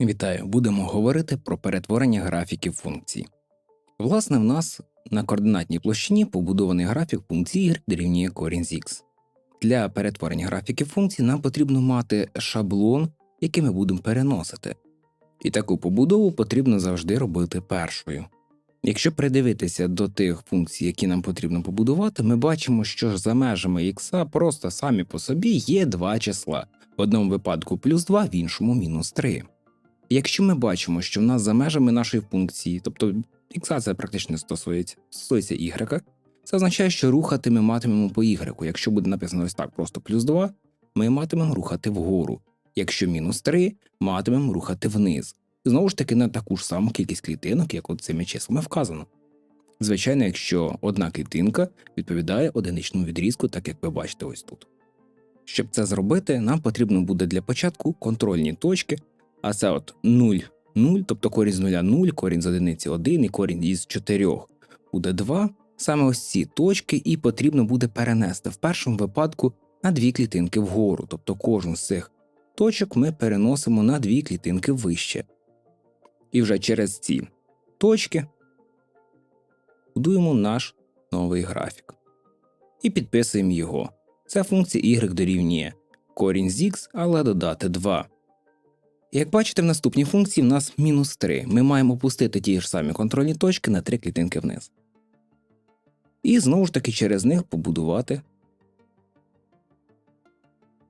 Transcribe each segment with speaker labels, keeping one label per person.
Speaker 1: Вітаю, будемо говорити про перетворення графіків функцій. Власне, в нас на координатній площині побудований графік функції y дорівнює корінь з x. Для перетворення графіків функцій нам потрібно мати шаблон, який ми будемо переносити. І таку побудову потрібно завжди робити першою. Якщо придивитися до тих функцій, які нам потрібно побудувати, ми бачимо, що за межами x просто самі по собі є два числа, в одному випадку плюс 2, в іншому мінус 3. Якщо ми бачимо, що в нас за межами нашої функції, тобто це практично стосується, стосується y, це означає, що рухати ми матимемо по y. Якщо буде написано ось так, просто плюс 2, ми матимемо рухати вгору. Якщо мінус 3, матимемо рухати вниз. І знову ж таки на таку ж саму кількість клітинок, як от цими числами вказано. Звичайно, якщо одна клітинка відповідає одиничному відрізку, так як ви бачите ось тут. Щоб це зробити, нам потрібно буде для початку контрольні точки, а це от 0, 0, тобто корінь з 0 0, корінь з одиниці 1 і корінь із 4 буде 2. Саме ось ці точки і потрібно буде перенести в першому випадку на дві клітинки вгору, тобто кожну з цих точок ми переносимо на дві клітинки вище. І вже через ці точки будуємо наш новий графік. І підписуємо його. Це функція y дорівнює корінь з x, але додати 2. Як бачите, в наступній функції в нас мінус 3. Ми маємо опустити ті ж самі контрольні точки на 3 клітинки вниз. І знову ж таки через них побудувати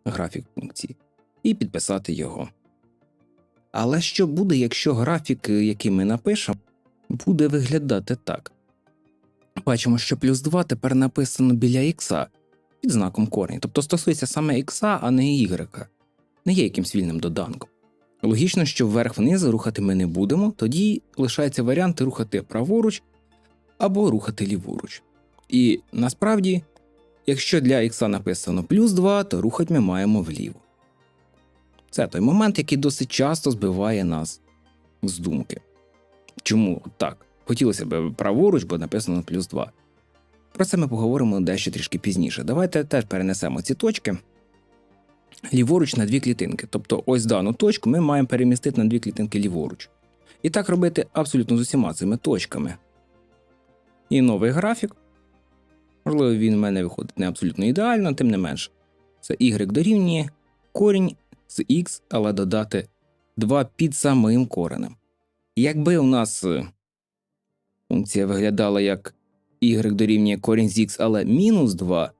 Speaker 1: графік функції і підписати його. Але що буде, якщо графік, який ми напишемо, буде виглядати так? Бачимо, що плюс 2 тепер написано біля х під знаком корінь, тобто стосується саме х, а не y, не є якимсь вільним доданком. Логічно, що вверх-вниз рухати ми не будемо, тоді лишається варіант рухати праворуч або рухати ліворуч. І насправді, якщо для х написано плюс 2, то рухати ми маємо вліво. Це той момент, який досить часто збиває нас з думки. Чому так? Хотілося б праворуч, бо написано плюс 2. Про це ми поговоримо дещо трішки пізніше. Давайте теж перенесемо ці точки ліворуч на дві клітинки. Тобто ось дану точку ми маємо перемістити на дві клітинки ліворуч. І так робити абсолютно з усіма цими точками. І новий графік. Можливо, він в мене виходить не абсолютно ідеально, тим не менше. Це y дорівнює корінь з x, але додати 2 під самим коренем. Якби у нас е, функція виглядала як y дорівнює корінь з x, але мінус 2,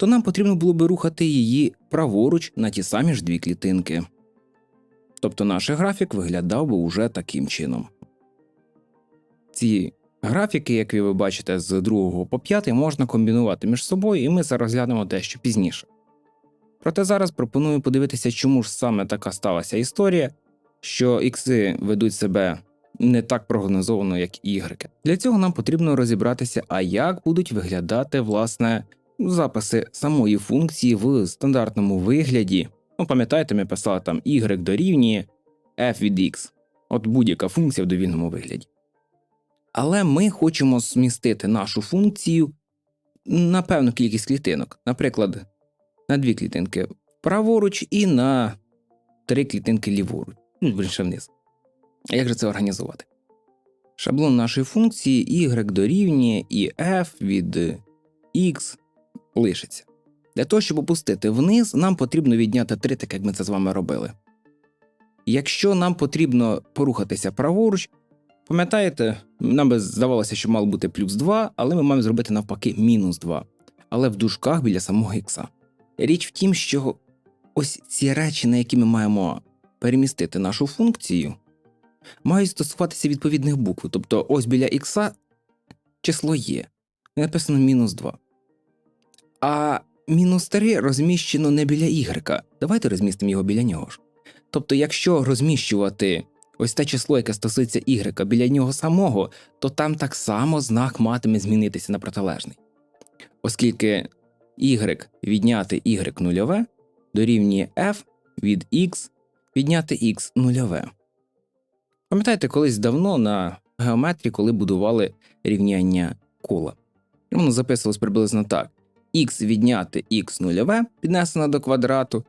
Speaker 1: то нам потрібно було би рухати її праворуч на ті самі ж дві клітинки. Тобто наш графік виглядав би уже таким чином. Ці графіки, як ви бачите, з 2 по 5 можна комбінувати між собою, і ми це розглянемо дещо пізніше. Проте зараз пропоную подивитися, чому ж саме така сталася історія, що ікси ведуть себе не так прогнозовано, як ігрики. Для цього нам потрібно розібратися, а як будуть виглядати власне записи самої функції в стандартному вигляді. Ну, пам'ятаєте, ми писали там y дорівнює f від x, от будь-яка функція в довільному вигляді. Але ми хочемо змістити нашу функцію на певну кількість клітинок, наприклад, на дві клітинки праворуч і на три клітинки ліворуч, ну, більше вниз. Як же це організувати? Шаблон нашої функції y дорівнює і f від x лишиться. Для того, щоб опустити вниз, нам потрібно відняти 3, так як ми це з вами робили. Якщо нам потрібно порухатися праворуч, пам'ятаєте, нам би здавалося, що мало бути плюс 2, але ми маємо зробити навпаки мінус 2, але в дужках біля самого ікса. Річ в тім, що ось ці речі, на які ми маємо перемістити нашу функцію, мають стосуватися відповідних букв. Тобто ось біля ікса число є, написано мінус 2. А мінус 3 розміщено не біля y. Давайте розмістимо його біля нього ж. Тобто, якщо розміщувати ось те число, яке стосується y біля нього самого, то там так само знак матиме змінитися на протилежний. Оскільки y відняти y нульове дорівнює f від x відняти x нульове. Пам'ятаєте, колись давно на геометрії, коли будували рівняння кола. Воно записувалось приблизно так: х відняти х нульове піднесено до квадрату,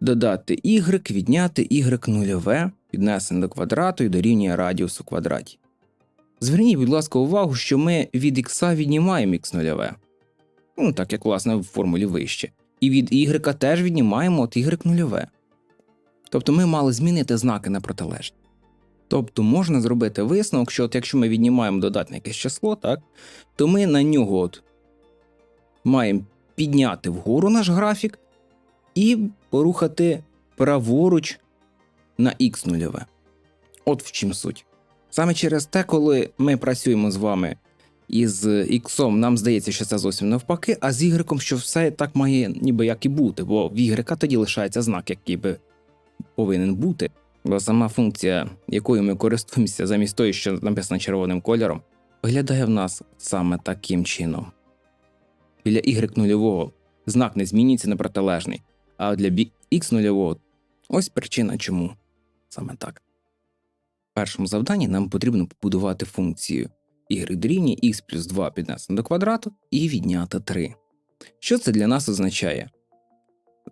Speaker 1: додати y відняти y нульове піднесене до квадрату і дорівнює радіусу квадраті. Зверніть, будь ласка, увагу, що ми від х віднімаємо х нульове. Ну, так як, власне, в формулі вище. І від y теж віднімаємо от y нульове. Тобто ми мали змінити знаки на протилежні. Тобто можна зробити висновок, що от якщо ми віднімаємо додатне якесь число, так, то ми на нього от маємо підняти вгору наш графік і порухати праворуч на х нульове. От в чим суть. Саме через те, коли ми працюємо з вами із х, нам здається, що це зовсім навпаки, а з y, що все так має ніби як і бути, бо в y тоді лишається знак, який би повинен бути. Бо сама функція, якою ми користуємося замість тої, що написано червоним кольором, виглядає в нас саме таким чином. Біля y нульового знак не змінюється на протилежний, а для x нульового ось причина чому саме так. В першому завданні нам потрібно побудувати функцію y дорівнює x плюс 2 піднесено до квадрату і відняти 3. Що це для нас означає?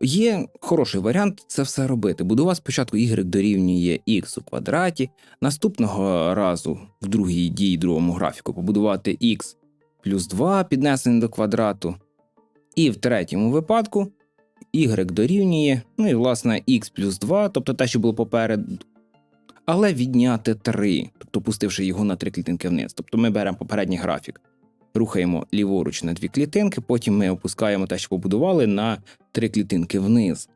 Speaker 1: Є хороший варіант це все робити. Будувати спочатку y дорівнює x у квадраті, наступного разу в другій дії другому графіку побудувати x плюс 2 піднесене до квадрату, і в третьому випадку y дорівнює, ну і власне x плюс 2, тобто те, що було попереду, але відняти 3, тобто пустивши його на три клітинки вниз. Тобто ми беремо попередній графік, рухаємо ліворуч на дві клітинки, потім ми опускаємо те, що побудували, на три клітинки вниз.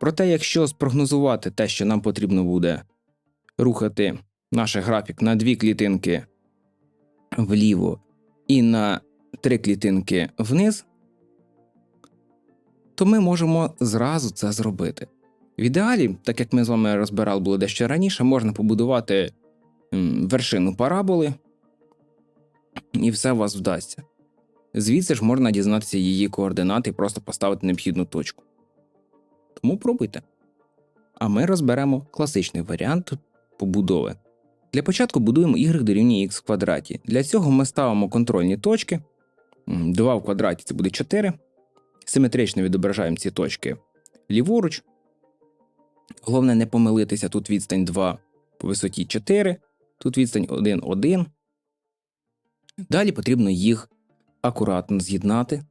Speaker 1: Проте, якщо спрогнозувати те, що нам потрібно буде рухати наш графік на дві клітинки вліво і на три клітинки вниз, то ми можемо зразу це зробити. В ідеалі, так як ми з вами розбирали було дещо раніше, можна побудувати вершину параболи, і все у вас вдасться. Звідси ж можна дізнатися її координати і просто поставити необхідну точку. Тому пробуйте. А ми розберемо класичний варіант побудови. Для початку будуємо y дорівнює x в квадраті. Для цього ми ставимо контрольні точки. 2 в квадраті це буде 4. Симетрично відображаємо ці точки ліворуч. Головне не помилитися, тут відстань 2 по висоті 4, тут відстань 1, 1. Далі потрібно їх акуратно з'єднати.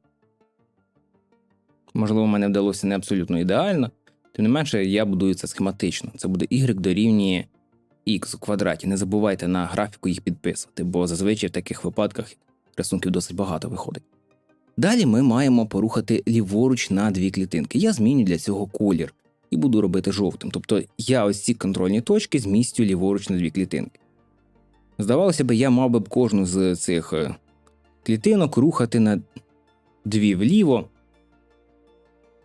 Speaker 1: Можливо, мене вдалося не абсолютно ідеально, тим не менше, я будую це схематично. Це буде y дорівнює x у квадраті. Не забувайте на графіку їх підписувати, бо зазвичай в таких випадках рисунків досить багато виходить. Далі ми маємо порухати ліворуч на дві клітинки. Я зміню для цього колір і буду робити жовтим. Тобто я ось ці контрольні точки змістю ліворуч на дві клітинки. Здавалося б, я мав би кожну з цих е, клітинок рухати на дві вліво.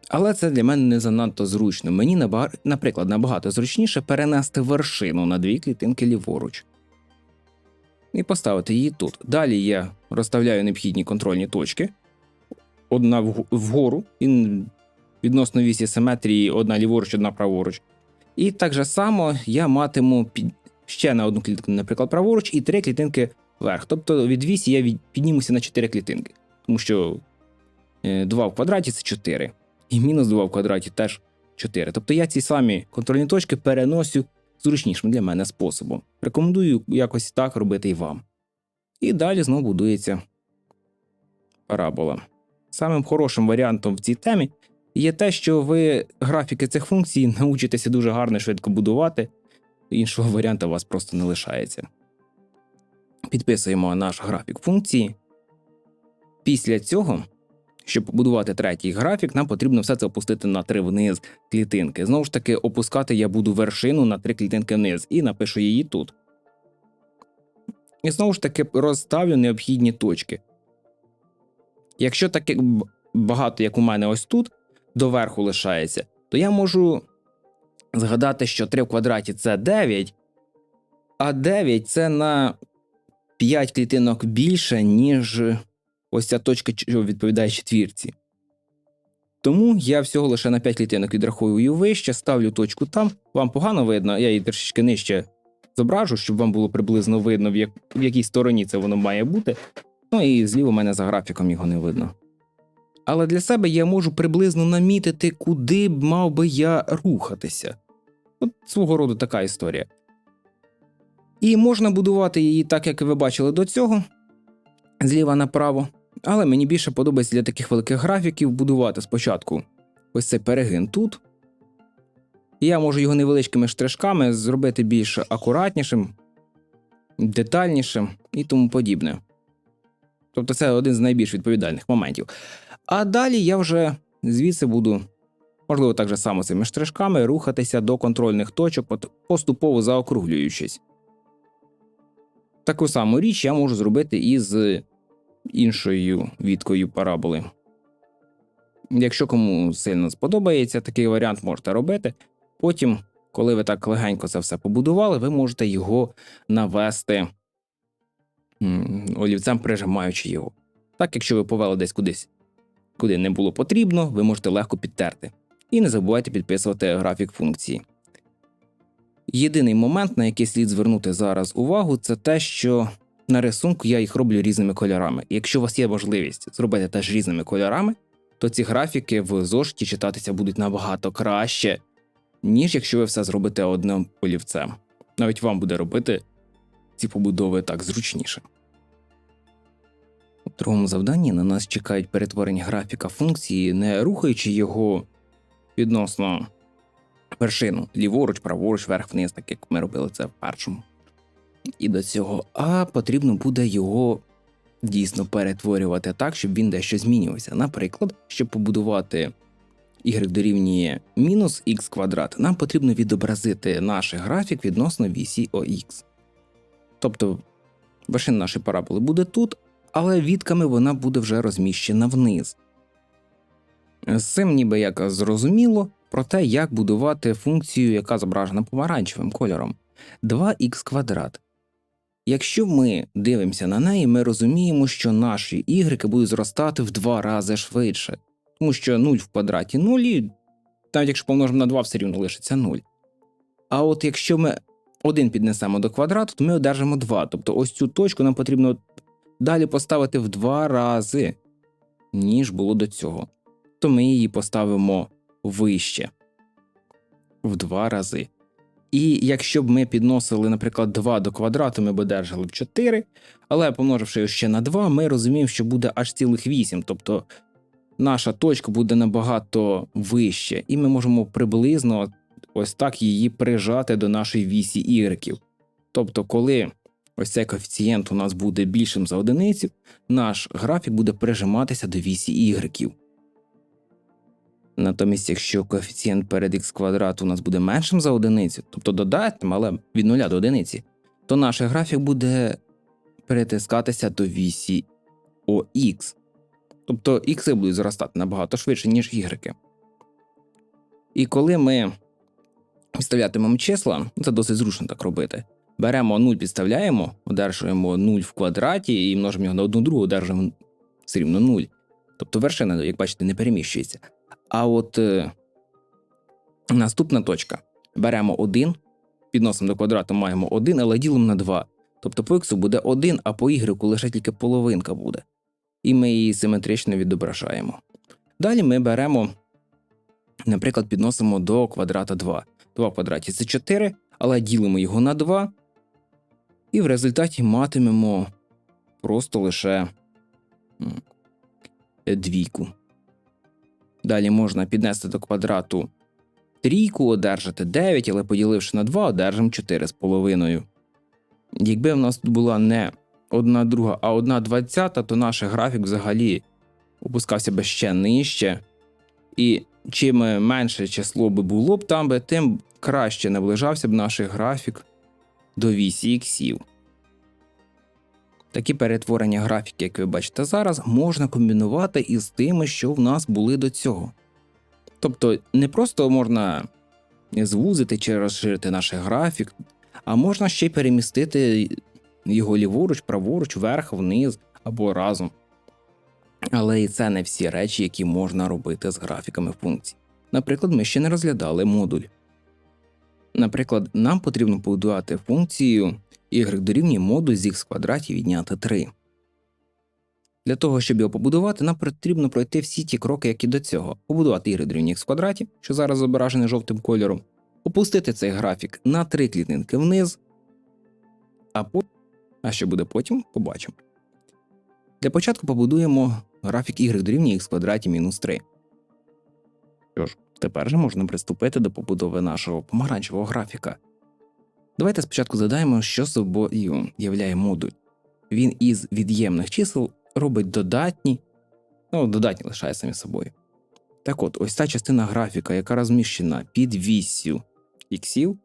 Speaker 1: Але це для мене не занадто зручно. Мені, наприклад, набагато зручніше перенести вершину на дві клітинки ліворуч і поставити її тут. Далі я розставляю необхідні контрольні точки. Одна вгору, і відносно вісі симетрії, одна ліворуч, одна праворуч. І так же само я матиму під... ще на одну клітинку, наприклад, праворуч, і три клітинки вверх. Тобто від вісі я піднімуся на 4 клітинки. Тому що 2 в квадраті це 4. І мінус 2 в квадраті теж 4. Тобто я ці самі контрольні точки переносю зручнішим для мене способом. Рекомендую якось так робити і вам. І далі знову будується парабола. Самим хорошим варіантом в цій темі є те, що ви графіки цих функцій научитеся дуже гарно і швидко будувати, іншого варіанту у вас просто не лишається. Підписуємо наш графік функції. Після цього, щоб побудувати третій графік, нам потрібно все це опустити на три вниз клітинки. Знову ж таки, опускати я буду вершину на три клітинки вниз і напишу її тут. І знову ж таки розставлю необхідні точки. Якщо таке багато, як у мене ось тут, доверху лишається, то я можу згадати, що 3 в квадраті це 9, а 9 це на 5 клітинок більше, ніж ось ця точка, що відповідає четвірці. Тому я всього лише на 5 клітинок відраховую вище, ставлю точку там. Вам погано видно, я її трішечки нижче зображу, щоб вам було приблизно видно, в, як, в якій стороні це воно має бути. Ну і зліво мене за графіком його не видно. Але для себе я можу приблизно намітити, куди б мав би я рухатися. От свого роду така історія. І можна будувати її так, як ви бачили до цього, зліва направо. Але мені більше подобається для таких великих графіків будувати спочатку ось цей перегин тут. І я можу його невеличкими штришками зробити більш акуратнішим, детальнішим і тому подібне. Тобто це один з найбільш відповідальних моментів. А далі я вже звідси буду, можливо, так же само цими штришками рухатися до контрольних точок, поступово заокруглюючись. Таку саму річ я можу зробити і з іншою відкою параболи. Якщо кому сильно сподобається такий варіант, можете робити. Потім, коли ви так легенько це все побудували, ви можете його навести олівцем, прижимаючи його. Так, якщо ви повели десь кудись, куди не було потрібно, ви можете легко підтерти. І не забувайте підписувати графік функції. Єдиний момент, на який слід звернути зараз увагу, це те, що на рисунку я їх роблю різними кольорами. І якщо у вас є можливість зробити теж різними кольорами, то ці графіки в зошиті читатися будуть набагато краще, ніж якщо ви все зробите одним олівцем. Навіть вам буде робити ці побудови так зручніше. У другому завданні на нас чекають перетворення графіка функції, не рухаючи його відносно вершину ліворуч, праворуч, вверх, вниз, так як ми робили це в першому. І до цього, а потрібно буде його дійсно перетворювати так, щоб він дещо змінювався. Наприклад, щоб побудувати y дорівнює мінус х квадрат, нам потрібно відобразити наш графік відносно вісі ОХ. Тобто вершина нашої параболи буде тут, але відками вона буде вже розміщена вниз. З цим ніби як зрозуміло про те, як будувати функцію, яка зображена помаранчевим кольором 2х квадрат. Якщо ми дивимося на неї, ми розуміємо, що наші ігреки будуть зростати в два рази швидше, тому що 0 в квадраті 0, і навіть якщо помножимо на 2, все рівно лишиться 0. А от якщо ми 1 піднесемо до квадрату, то ми одержимо 2. Тобто ось цю точку нам потрібно далі поставити в два рази, ніж було до цього. То ми її поставимо вище в два рази. І якщо б ми підносили, наприклад, 2 до квадрату, ми б одержали б 4, але помноживши його ще на 2, ми розуміємо, що буде аж цілих 8, тобто наша точка буде набагато вище, і ми можемо приблизно ось так її прижати до нашої вісі ігреків. Тобто, коли ось цей коефіцієнт у нас буде більшим за одиницю, наш графік буде прижиматися до вісі ігреків. Натомість, якщо коефіцієнт перед х квадрат у нас буде меншим за одиницю, тобто додатнім, але від 0 до одиниці, то наш графік буде перетискатися до вісі ОХ. Тобто ікси будуть зростати набагато швидше, ніж ігреки. І коли ми підставлятимемо числа, це досить зручно так робити. Беремо 0, підставляємо, одержуємо 0 в квадраті і множимо його на одну другу, одержуємо все рівно 0. Тобто вершина, як бачите, не переміщується. А от е, наступна точка. Беремо 1, підносимо до квадрату, маємо 1, але ділимо на 2. Тобто по х буде 1, а по y лише тільки половинка буде. І ми її симетрично відображаємо. Далі ми беремо, наприклад, підносимо до квадрата 2. 2 в квадраті це 4, але ділимо його на 2. І в результаті матимемо просто лише двійку. Далі можна піднести до квадрату трійку, одержати 9, але поділивши на 2, одержимо 4,5. Якби в нас тут була не одна друга, а одна двадцята, то наш графік взагалі опускався би ще нижче. І чим менше число би було б там, тим краще наближався б наш графік до вісі іксів. Такі перетворення графіки, як ви бачите зараз, можна комбінувати із тими, що в нас були до цього. Тобто не просто можна звузити чи розширити наш графік, а можна ще й перемістити його ліворуч, праворуч, вверх, вниз або разом. Але і це не всі речі, які можна робити з графіками функцій. Наприклад, ми ще не розглядали модуль. Наприклад, нам потрібно побудувати функцію y дорівнює модуль з х квадраті відняти 3. Для того, щоб його побудувати, нам потрібно пройти всі ті кроки, які до цього. Побудувати y дорівнює х квадраті, що зараз зображений жовтим кольором, опустити цей графік на три клітинки вниз, а, по... а що буде потім, побачимо. Для початку побудуємо графік y дорівнює x квадраті мінус 3. Що ж, тепер же можна приступити до побудови нашого помаранчевого графіка. Давайте спочатку задаємо, що собою являє модуль. Він із від'ємних чисел робить додатні, ну, додатні лишає самі собою. Так от, ось та частина графіка, яка розміщена під віссю іксів,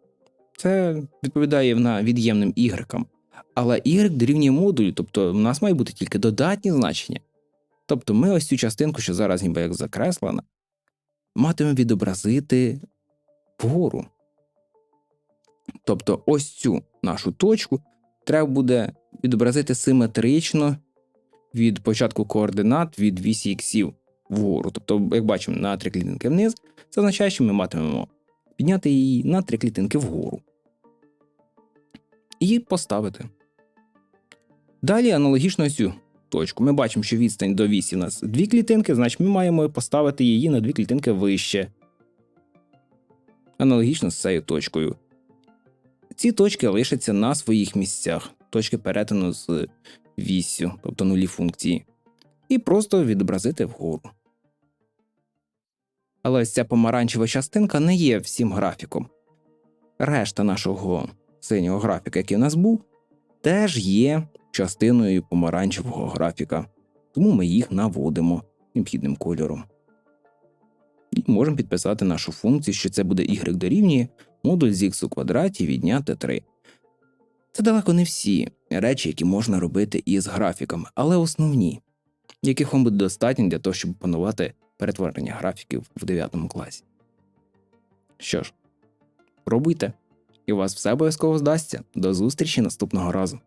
Speaker 1: це відповідає на від'ємним ігрекам. Але y дорівнює модулю, тобто в нас має бути тільки додатні значення. Тобто ми ось цю частинку, що зараз ніби як закреслена, матимемо відобразити вгору. Тобто ось цю нашу точку треба буде відобразити симетрично від початку координат від вісі іксів вгору. Тобто, як бачимо, на три клітинки вниз, це означає, що ми матимемо підняти її на три клітинки вгору. І поставити. Далі аналогічно цю точку. Ми бачимо, що відстань до вісі у нас дві клітинки, значить ми маємо поставити її на дві клітинки вище. Аналогічно з цією точкою. Ці точки лишаться на своїх місцях, точки перетину з віссю, тобто нулі функції, і просто відобразити вгору. Але ось ця помаранчева частинка не є всім графіком. Решта нашого синього графіка, який у нас був, теж є частиною помаранчевого графіка, тому ми їх наводимо необхідним кольором. І можемо підписати нашу функцію, що це буде y дорівнює модуль з x у квадраті відняти 3. Це далеко не всі речі, які можна робити із графіками, але основні, яких вам буде достатньо для того, щоб опанувати перетворення графіків в 9 класі. Що ж, пробуйте, і у вас все обов'язково здасться. До зустрічі наступного разу.